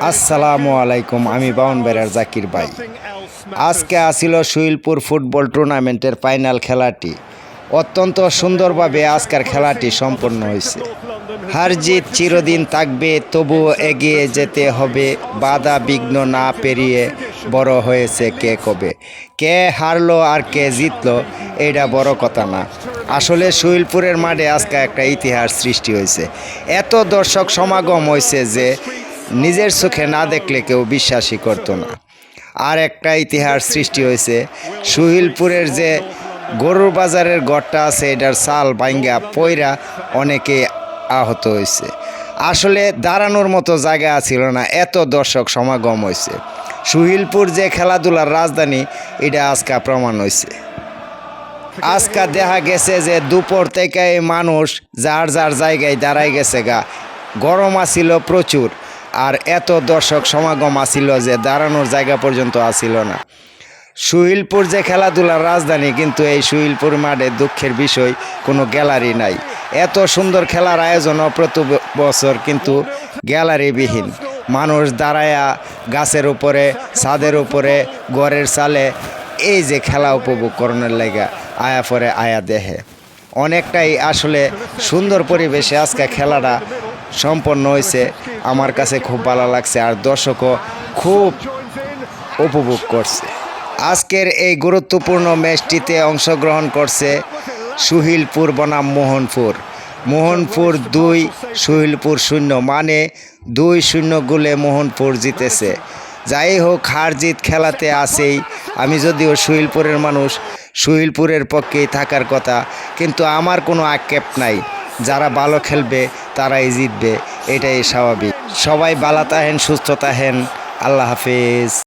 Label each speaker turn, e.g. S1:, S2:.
S1: আসসালামু আলাইকুম, আমি বাউন বেড়ার জাকির ভাই। আজকে আসিল সুইলপুর ফুটবল টুর্নামেন্টের ফাইনাল খেলাটি। অত্যন্ত সুন্দরভাবে আজকের খেলাটি সম্পন্ন হয়েছে। হার জিত চিরদিন থাকবে, তবুও এগিয়ে যেতে হবে। বাধা বিঘ্ন না পেরিয়ে বড় হয়েছে কে কবে? কে হারলো আর কে জিতলো, এটা বড় কথা না। আসলে সুইলপুরের মাঠে আজকে একটা ইতিহাস সৃষ্টি হয়েছে। এত দর্শক সমাগম হয়েছে যে নিজের চোখে না দেখলে কেউ বিশ্বাসই করতো না। আর একটা ইতিহাস সৃষ্টি হয়েছে। সুহিলপুরের যে গরুর বাজারের গড়টা আছে, এটার চাল ভাঙ্গা পয়রা অনেকে আহত হয়েছে। আসলে দাঁড়ানোর মতো জায়গা ছিল না, এত দর্শক সমাগম হয়েছে। সুহিলপুর যে খেলাধুলার রাজধানী, এটা আজকে প্রমাণ হয়েছে। আজকা দেখা গেছে যে দুপুর থেকে মানুষ যার যার জায়গায় দাঁড়াই গেছে গা, গরম আসিল প্রচুর। আর এত দর্শক সমাগম আসিল যে দাঁড়ানোর জায়গা পর্যন্ত আসিল না। সুহিলপুর যে খেলাধুলার রাজধানী, কিন্তু এই সুহিলপুর মাঠে দুঃখের বিষয়, কোনো গ্যালারি নাই। এত সুন্দর খেলার আয়োজনও প্রতি বছর, কিন্তু গ্যালারিবিহীন। মানুষ দাঁড়ায়া গাছের উপরে, ছাদের উপরে, ঘরের চালে এই যে খেলা উপভোগ করানোর লেগা আয়া পরে আয়া দেহে। অনেকটাই আসলে সুন্দর পরিবেশে আজকে খেলাটা সম্পন্ন হয়েছে। আমার কাছে খুব ভালো লাগছে আর দর্শকও খুব উপভোগ করছে। আজকের এই গুরুত্বপূর্ণ ম্যাচটিতে অংশগ্রহণ করছে সুহিলপুর বনাম মোহনপুর। মোহনপুর দুই, সুহিলপুর শূন্য মানে দুই শূন্য গোলে মোহনপুর জিতেছে। যাই হোক, হার জিত খেলাতে আসেই আমি যদিও সুহিলপুরের মানুষ, সুহিলপুরের পক্ষেই থাকার কথা, কিন্তু আমার কোনো আক্ষেপ নাই। যারা ভালো খেলবে তারাই জিতবে এটাই স্বাভাবিক। সবাই বালা থাকেন সুস্থ তাহেন আল্লাহ হাফিজ।